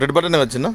Red button వచ్చిందా.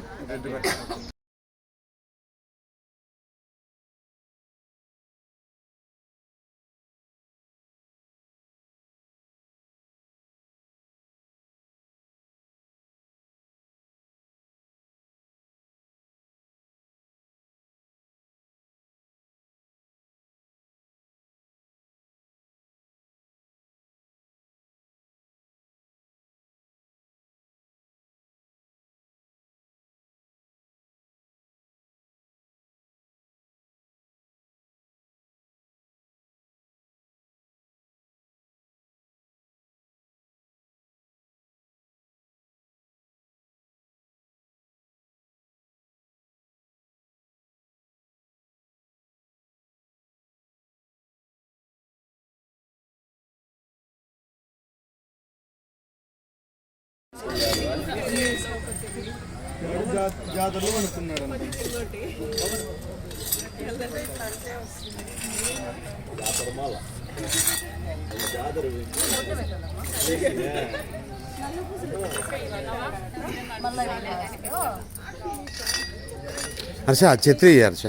జాతరలో అనుకున్నాడు హర్ష ఆ ఛత్రి ఇయ్యి, హర్ష.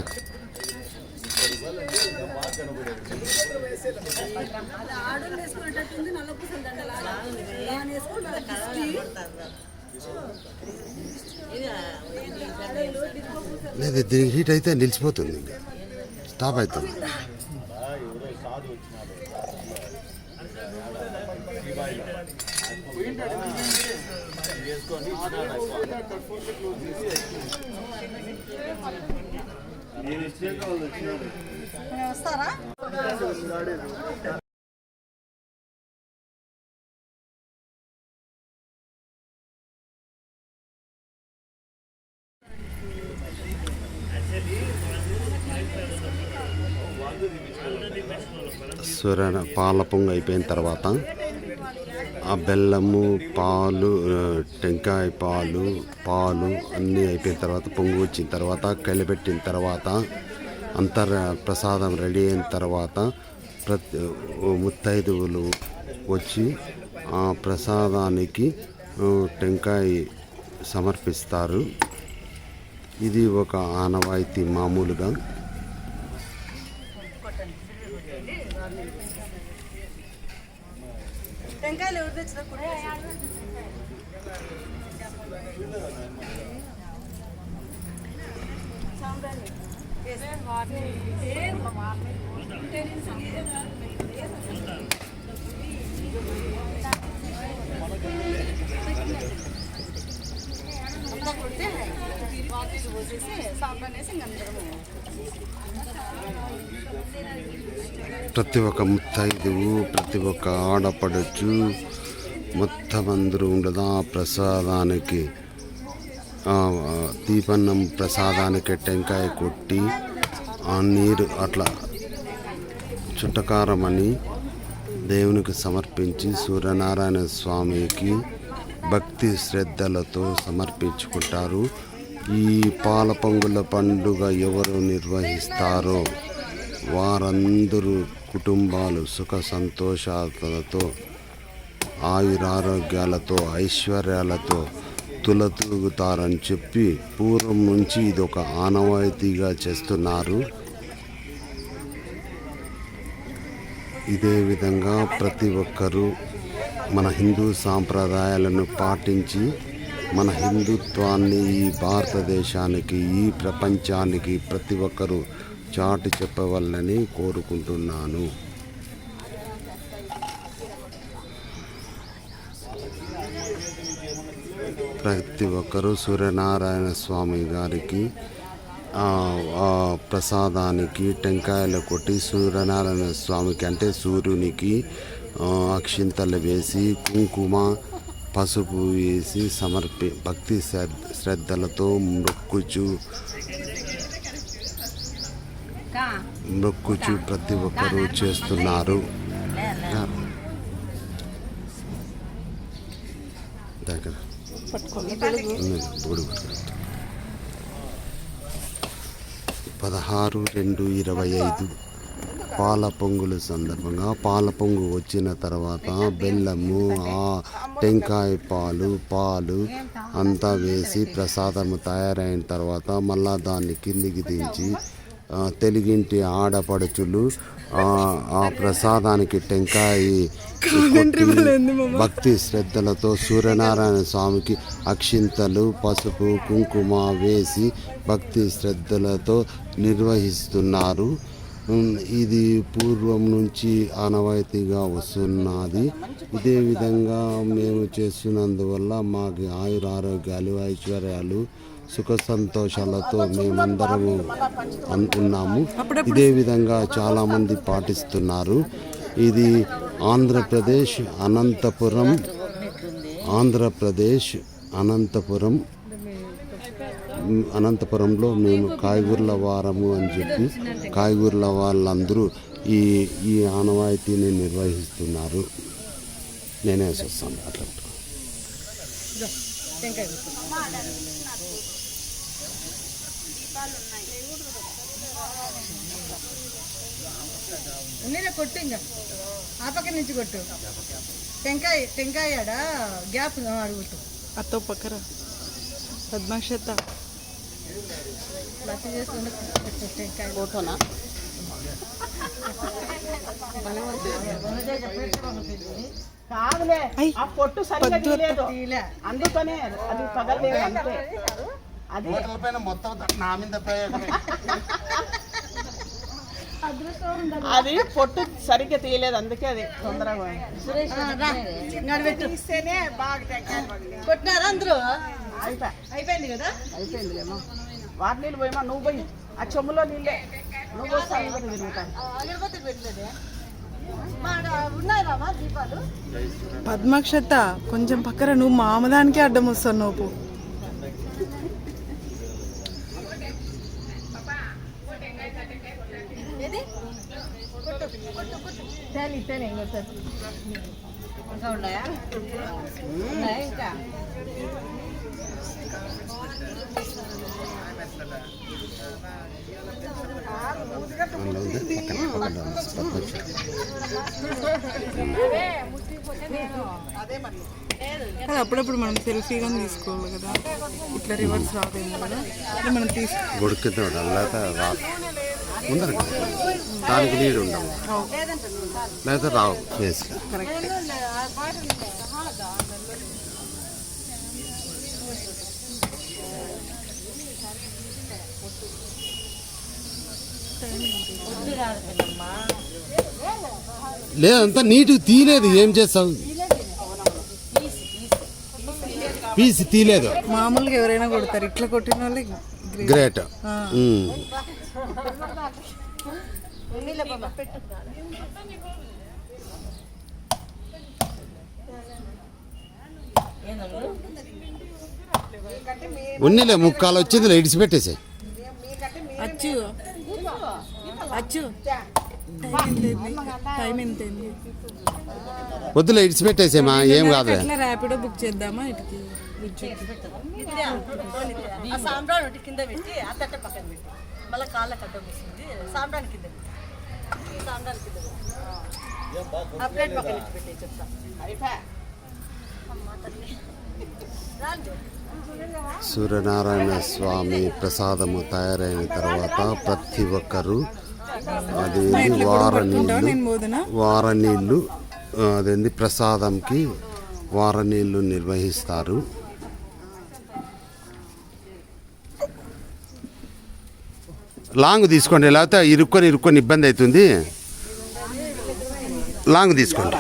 ఆడోళ్ళు వేసుకునేటట్టుంది నల్ల లేదు దీనికి హీట్ అయితే నిలిచిపోతుంది ఇంకా. స్టాప్ అవుతుంది. వస్తారా? సూర్య పాల పొంగు అయిపోయిన తర్వాత ఆ బెల్లము పాలు టెంకాయ పాలు పాలు అన్నీ అయిపోయిన తర్వాత పొంగు వచ్చిన తర్వాత కలిపెట్టిన తర్వాత అంతర్ ప్రసాదం రెడీ అయిన తర్వాత ప్రతి ముత్తైదువులు వచ్చి ఆ ప్రసాదానికి టెంకాయ సమర్పిస్తారు. ఇది ఒక ఆనవాయితీ మామూలుగా. టెంకాయలు ఎవరు తెచ్చినా పోసేసి ఇంక అందరము ప్రతి ఒక్క ముత్తైదువు ప్రతి ఒక్క ఆడపడచ్చు మొత్తం అందరూ ఉండదా? ఆ ప్రసాదానికి దీపన్నం ప్రసాదానికి టెంకాయ కొట్టి ఆ నీరు అట్లా చుట్టకారమని దేవునికి సమర్పించి సూర్యనారాయణ స్వామికి భక్తి శ్రద్ధలతో సమర్పించుకుంటారు. ఈ పాల పొంగుల పండుగ ఎవరు నిర్వహిస్తారో వారందరూ కుటుంబాలు సుఖ సంతోషాలతో ఆయురారోగ్యాలతో ఐశ్వర్యాలతో తులతూగుతారని చెప్పి పూర్వం నుంచి ఇది ఒక ఆనవాయితీగా చేస్తున్నారు. ఇదే విధంగా ప్రతి ఒక్కరూ మన హిందూ సాంప్రదాయాలను పాటించి మన హిందుత్వాన్ని ఈ భారతదేశానికి ఈ ప్రపంచానికి ప్రతి ఒక్కరూ చాటి చెప్పవలనని కోరుకుంటున్నాను. ప్రతి ఒక్కరూ సూర్యనారాయణ స్వామి గారికి ఆ, ప్రసాదానికి టెంకాయలు కొట్టి సూర్యనారాయణ స్వామికి అంటే సూర్యునికి అక్షింతలు వేసి కుంకుమ పసుపు వేసి సమర్పి భక్తి శ్రద్ధ శ్రద్ధలతో మొక్కుచు మొక్కుచు ప్రతి ఒక్కరూ చేస్తున్నారు. పదహారు రెండు ఇరవై ఐదు. పాల పొంగుల సందర్భంగా పాల పొంగు వచ్చిన తర్వాత బెల్లము ఆ టెంకాయ పాలు పాలు అంతా వేసి ప్రసాదము తయారైన తర్వాత మళ్ళా దాన్ని కిందికి దించి తెలుగింటి ఆడపడుచులు ఆ ప్రసాదానికి టెంకాయ భక్తి శ్రద్ధలతో సూర్యనారాయణ స్వామికి అక్షింతలు పసుపు కుంకుమ వేసి భక్తి శ్రద్ధలతో నిర్వహిస్తున్నారు. ఇది పూర్వం నుంచి ఆనవాయితీగా వస్తున్నది. ఇదే విధంగా మేము చేస్తున్నందువల్ల మాకు ఆయుర ఆరోగ్యాలు ఐశ్వర్యాలు సుఖ సంతోషాలతో మేమందరము అనుకున్నాము ఉన్నాము. ఇదే విధంగా చాలామంది పాటిస్తున్నారు. ఇది ఆంధ్రప్రదేశ్ అనంతపురం ఆంధ్రప్రదేశ్ అనంతపురం అనంతపురంలో మేము కాయగూరల వారము అని చెప్పి కాయగూరల వాళ్ళందరూ ఈ ఈ ఆనవాయితీని నిర్వహిస్తున్నారు. నేనే చూస్తాను అట్లా ఉన్నీలే కొట్టు ఇంకా. ఆ పక్క నుంచి కొట్టు. టెంకాయ టెంకాయ ఆడ గ్యాప్ అడుగుతు. అత్తో పక్కన పద్మాక్షత. ఫోటోనా? కాదులే ఆ పొట్టు సరిగ్గా తీయలేదు. అందుకనే అది పగలలేదు అంతే. అది మొత్తం నా మీద అది పొట్టు సరిగ్గా తీయలేదు అందుకే అది తొందరగా. కొట్టినారా అందరూ? అయిపోయా అయిపోయింది కదా? అయిపోయిందిలేమో వాటి నీళ్ళు పోయమా? నువ్వు పోయి. ఆ చెమ్ములో నీళ్ళే. నువ్వు పద్మాక్షత కొంచెం పక్కన నువ్వు మామదానికే అడ్డం వస్తావు నువ్వు. ఏది? కొట్టు కొట్టు కొట్టు తేని తేని కొట్టు ఇంకా ఉన్నాయా ఉన్నాయా ఇంకా అది అప్పుడప్పుడు మనం సెల్ఫీగా తీసుకోవాలి కదా. ఇట్లా రివర్స్ రాదేమో కదా. ఇట్లా మనం తీసు ఉండరు. దానికి నీడు ఉండవు. లేకపోతే రావు. లేదంతా నీట్గా తీయలేదు. ఏం చేస్తావు పీస్ తీయలేదు మామూలుగా ఎవరైనా కొడతారు. ఇట్లా కొట్టిన వాళ్ళే గ్రేట్. ఉన్నిలే ముక్కాలు వచ్చింది ఇడిచి పెట్టేసాయి. అచ్చు. అచ్చు. టైం వద్దులే ఇడిచి పెట్టేసేమా ఏం ఎట్లా ర్యాపిడో బుక్ చేద్దామా? ఇటుకి మళ్ళీ కాళ్ళకి అడ్డం వస్తుంది సాంబ్రాన్ కింద సాంబ్రాన్ కింద పెట్టి ఆ ప్లేట్ పక్కన పెట్టే చెప్తా. సూర్యనారాయణ స్వామి ప్రసాదము తయారైన తర్వాత ప్రతి ఒక్కరూ అదేంది వార నీళ్ళు వార నీళ్ళు అదేంది ప్రసాదంకి వార నీళ్ళు నిర్వహిస్తారు. లాంగ్ తీసుకోండి లేకపోతే ఇరుక్కొని ఇరుక్కొని ఇబ్బంది అవుతుంది. లాంగ్ తీసుకోండి.